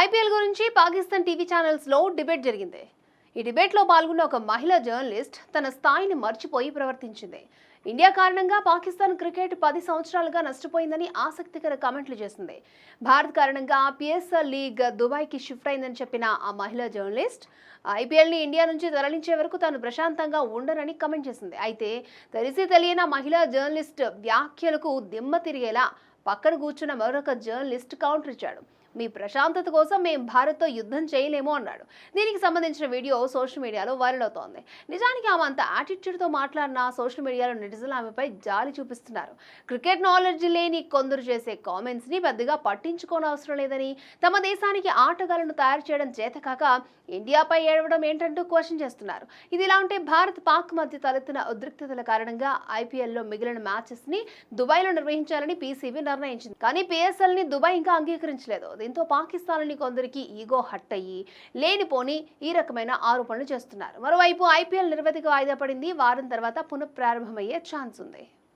IPL గురించి Pakistan TV ఛానల్స్లో debate జరిగింది. ఈ డిబేట్లో పాల్గొన్న ఒక మహిళా జర్నలిస్ట్ తన స్థాయిని మర్చిపోయి ప్రవర్తించింది. ఇండియా కారణంగా పాకిస్తాన్ క్రికెట్ పది సంవత్సరాలుగా నష్టపోయిందని ఆసక్తికర కామెంట్లు చేసింది. భారత్ కారణంగా పిఎస్ఎల్ లీగ్ దుబాయ్కి షిఫ్ట్ అయిందని చెప్పిన ఆ మహిళా జర్నలిస్ట్ ఐపీఎల్ని ఇండియా నుంచి తరలించే వరకు తాను ప్రశాంతంగా ఉండనని కమెంట్ చేసింది. అయితే తెలిసి తెలియని మహిళా జర్నలిస్ట్ వ్యాఖ్యలకు దిమ్మ తిరిగేలా పక్కన కూర్చున్న మరొక జర్నలిస్ట్ కౌంటర్ ఇచ్చాడు. మీ ప్రశాంతత కోసం మేము భారత్తో యుద్ధం చేయలేము అన్నాడు. దీనికి సంబంధించిన వీడియో సోషల్ మీడియాలో వైరల్ అవుతోంది. నిజానికి ఆమె అంత యాటిట్యూడ్తో మాట్లాడిన సోషల్ మీడియాలో నెటిజన్లు ఆమెపై జాలి చూపిస్తున్నారు. క్రికెట్ నాలెడ్జ్ లేని కొందరు చేసే కామెంట్స్ని పెద్దగా పట్టించుకోనవసరం లేదని తమ దేశానికి ఆటగాళ్ళను తయారు చేయడం చేతకాక ఇండియాపై ఏడవడం ఏంటంటూ క్వశ్చన్ చేస్తున్నారు. ఇది ఇలా ఉంటే భారత్ పాక్ మధ్య తలెత్తిన ఉద్రిక్తతల కారణంగా ఐపీఎల్లో మిగిలిన మ్యాచెస్ని దుబాయ్లో నిర్వహించాలని పీసీబీ నిర్ణయించింది. కానీ పిఎస్ఎల్ని దుబాయ్ ఇంకా అంగీకరించలేదు. దీంతో పాకిస్తాన్లోని కొందరికి ఈగో హట్ అయ్యి లేనిపోని ఈ రకమైన ఆరోపణలు చేస్తున్నారు. మరోవైపు ఐపీఎల్ నిర్వధిక వాయిదా పడింది వారం తర్వాత పునఃప్రారంభమయ్యే ఛాన్స్ ఉంది.